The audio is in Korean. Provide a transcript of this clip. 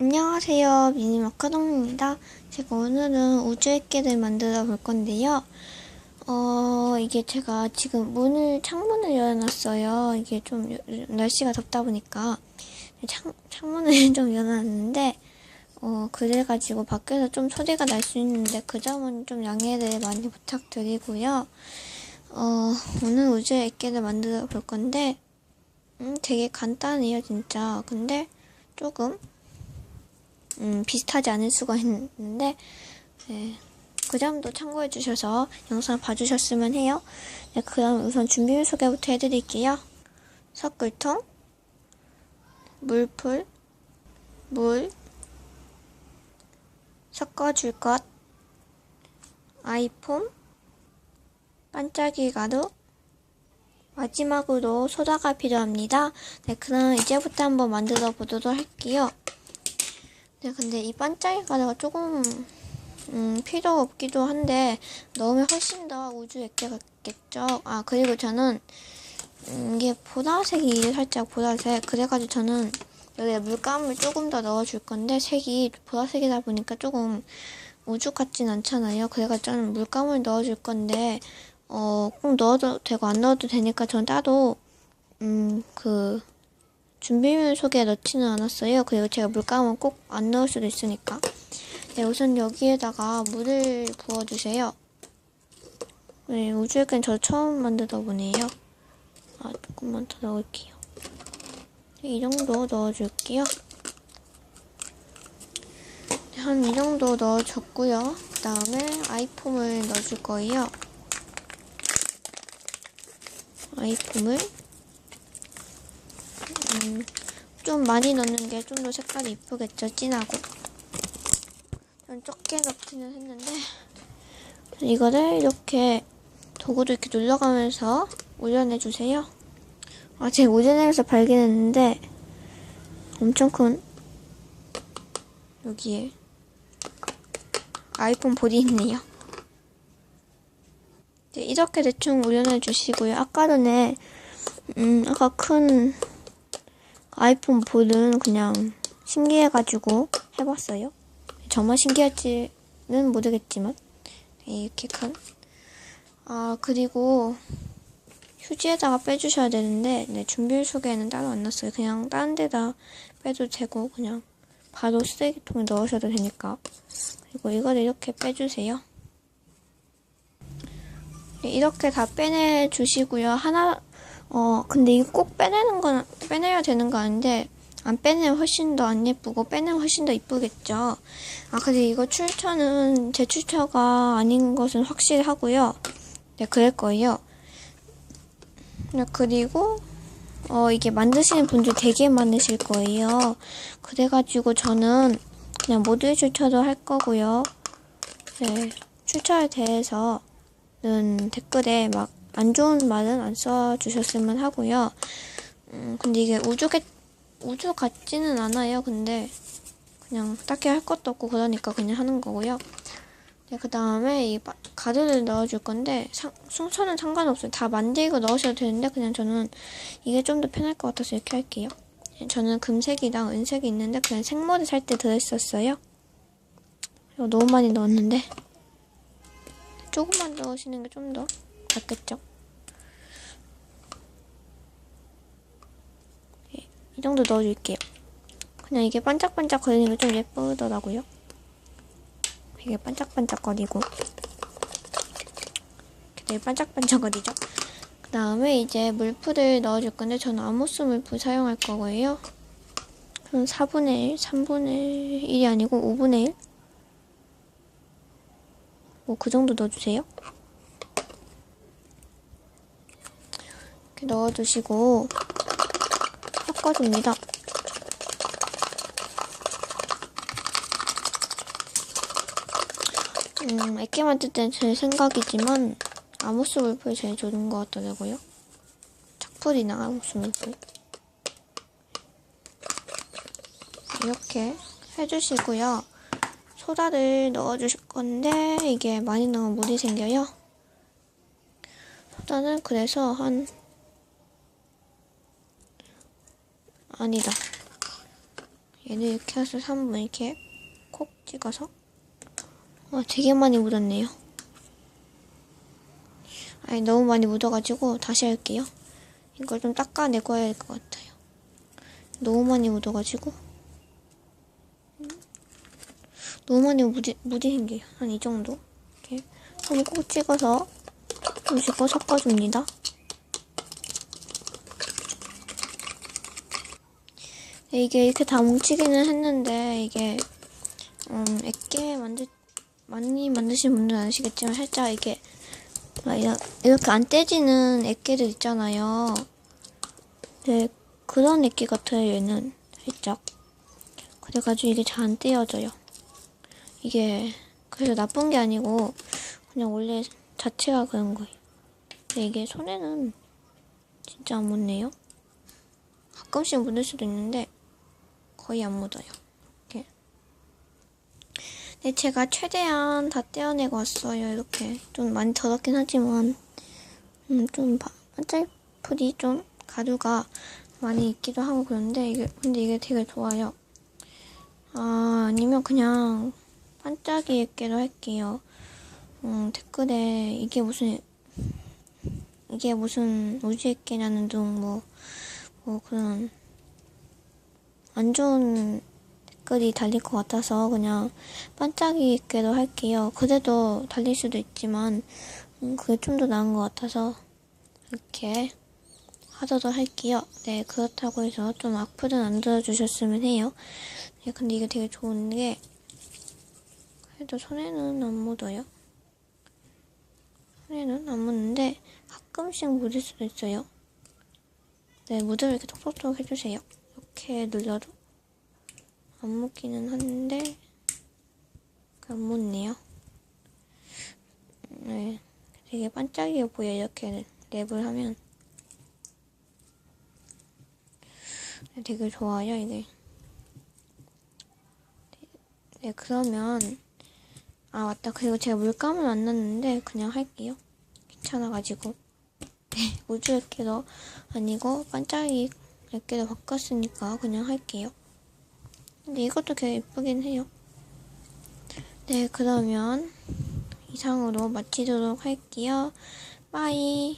안녕하세요. 미니마카동입니다. 제가 오늘은 우주의 깨를 만들어 볼 건데요. 어, 이게 제가 지금 문을, 창문을 열어놨어요. 이게 좀 여- 날씨가 덥다 보니까 창, 창문을 좀 열어놨는데, 어, 그래가지고 밖에서 좀 소리가 날 수 있는데 그 점은 좀 양해를 많이 부탁드리고요. 어, 오늘 우주의 깨를 만들어 볼 건데, 음, 되게 간단해요, 진짜. 근데 조금 음, 비슷하지 않을 수가 있는데, 네, 그 점도 참고해 주셔서 영상 봐주셨으면 해요. 네, 그럼 우선 준비 소개부터 해드릴게요. 석굴통, 물풀, 물, 섞어줄 것, 아이폼, 반짝이 가루, 마지막으로 소다가 필요합니다. 네, 그럼 이제부터 한번 만들어 보도록 할게요. 네, 근데 이 반짝이 가루가 조금 음, 필요 없기도 한데 넣으면 훨씬 더 우주 액체 같겠죠. 아 그리고 저는 음, 이게 보라색이 살짝 보라색 그래가지고 저는 여기에 물감을 조금 더 넣어줄 건데 색이 보라색이다 보니까 조금 우주 같진 않잖아요. 그래가지고 저는 물감을 넣어줄 건데 어, 꼭 넣어도 되고 안 넣어도 되니까 전 따로 준비물 속에 넣지는 않았어요. 그리고 제가 물감은 꼭 안 넣을 수도 있으니까. 네, 우선 여기에다가 물을 부어주세요. 네, 우주액은 저 처음 만들다 보네요. 아, 조금만 더 넣을게요. 네, 이 정도 넣어줄게요. 네, 한이 정도 넣어줬고요. 그 다음에 아이폼을 넣어줄 거예요. 아이폼을 음, 좀 많이 넣는 게 좀 더 색깔이 이쁘겠죠, 진하고. 좀 적게 넣기는 했는데, 이거를 이렇게 도구로 이렇게 눌러가면서 올려내주세요. 아, 제가 올려내면서 발견했는데, 엄청 큰, 여기에, 아이폰 볼이 있네요. 네, 이렇게 대충 올려내 주시고요. 아까 전에, 음, 아까 큰 아이폰 볼은 그냥 신기해가지고 해봤어요. 저만 신기할지는 모르겠지만 네, 이렇게 큰. 아 그리고 휴지에다가 빼주셔야 되는데 네, 준비물 속에는 따로 안 넣었어요. 그냥 다른 데다 빼도 되고 그냥 바로 쓰레기통에 넣으셔도 되니까. 그리고 이거를 이렇게 빼주세요. 네, 이렇게 다 빼내 주시고요. 하나 어, 근데 이거 꼭 빼내는 건, 빼내야 되는 거 아닌데, 안 빼내면 훨씬 더 안 예쁘고, 빼내면 훨씬 더 이쁘겠죠. 아, 근데 이거 출처는 제 출처가 아닌 것은 확실하고요. 네, 그럴 거예요. 네, 그리고, 어, 이게 만드시는 분들 되게 많으실 거예요. 그래가지고 저는 그냥 모두의 출처도 할 거고요. 네, 출처에 대해서는 댓글에 막 안 좋은 말은 안 써주셨으면 하고요. 음, 근데 이게 우주 겠 우주 같지는 않아요. 근데 그냥 딱히 할 것도 없고 그러니까 그냥 하는 거고요. 네, 그 다음에 이 마- 가루를 넣어줄 건데 상, 순서는 상관없어요. 다 만들고 넣으셔도 되는데 그냥 저는 이게 좀 더 편할 것 같아서 이렇게 할게요. 네, 저는 금색이랑 은색이 있는데 그냥 생모를 살때 들었었어요. 너무 많이 넣었는데 조금만 넣으시는 게 좀 더 낫겠죠? 이 정도 넣어줄게요. 그냥 이게 반짝반짝 거리는 게 좀 예쁘더라고요. 이게 반짝반짝 거리고 이렇게 되게 반짝반짝 거리죠. 그 다음에 이제 물풀을 넣어줄 건데 저는 아모스 물풀 사용할 거고요. 저는 4분의 1, 3분의 1이 아니고 5분의 1? 뭐 그 정도 넣어주세요. 이렇게 넣어주시고 섞어줍니다. 음, 액기 만들 때는 제 생각이지만 아모스 물풀이 제일 좋은 것 같더라고요. 착풀이나 아모스 물풀. 이렇게 해주시고요. 소다를 넣어주실 건데 이게 많이 넣으면 물이 생겨요. 소다는 그래서 한 아니다. 얘를 이렇게 해서 3분 이렇게 콕 찍어서 어, 되게 많이 묻었네요. 아니 너무 많이 묻어가지고 다시 할게요. 이걸 좀 닦아내고 해야 될 것 같아요. 너무 많이 묻어가지고 음. 너무 많이 무디, 무디 생겨요. 한이 정도 이렇게 손꼭 찍어서 조금씩 섞어줍니다. 네, 이게 이렇게 다 뭉치기는 했는데 이게 음, 액게 만드 많이 만드신 분들은 아시겠지만 살짝 이게 이렇게 안 떼지는 액게들 있잖아요. 네, 그런 액게 같아요, 얘는. 살짝. 그래가지고 이게 잘 안 떼어져요. 이게, 그래서 나쁜 게 아니고, 그냥 원래 자체가 그런 거예요. 근데 이게 손에는 진짜 안 묻네요. 가끔씩 묻을 수도 있는데, 거의 안 묻어요. 이렇게. 네, 제가 최대한 다 떼어내고 왔어요. 이렇게. 좀 많이 더럽긴 하지만, 음, 좀 바- 반짝풀이 좀 가루가 많이 있기도 하고 그런데, 이게, 근데 이게 되게 좋아요. 아, 아니면 그냥 반짝이 있게도 할게요. 음, 댓글에 이게 무슨, 이게 무슨 우주 있게냐는 둥, 뭐, 뭐 그런, 안 좋은 댓글이 달릴 것 같아서 그냥 반짝이 있게도 할게요. 그래도 달릴 수도 있지만 음, 그게 좀 더 나은 것 같아서 이렇게 하도록 할게요. 네 그렇다고 해서 좀 악플은 안 들어주셨으면 해요. 네, 근데 이게 되게 좋은 게 그래도 손에는 안 묻어요. 손에는 안 묻는데 가끔씩 묻을 수도 있어요. 네 묻으면 이렇게 톡톡톡 해주세요. 이렇게 눌러도 안 묻기는 한데 안 묻네요. 네, 되게 반짝이게 보여 이렇게 랩을 하면 네, 되게 좋아요 이게. 네 그러면 아 맞다 그리고 제가 물감은 안 놨는데 그냥 할게요. 귀찮아가지고 네 우주 액계도 아니고 반짝이 액계도 바꿨으니까 그냥 할게요. 근데 이것도 되게 예쁘긴 해요. 네, 그러면 이상으로 마치도록 할게요. 빠이.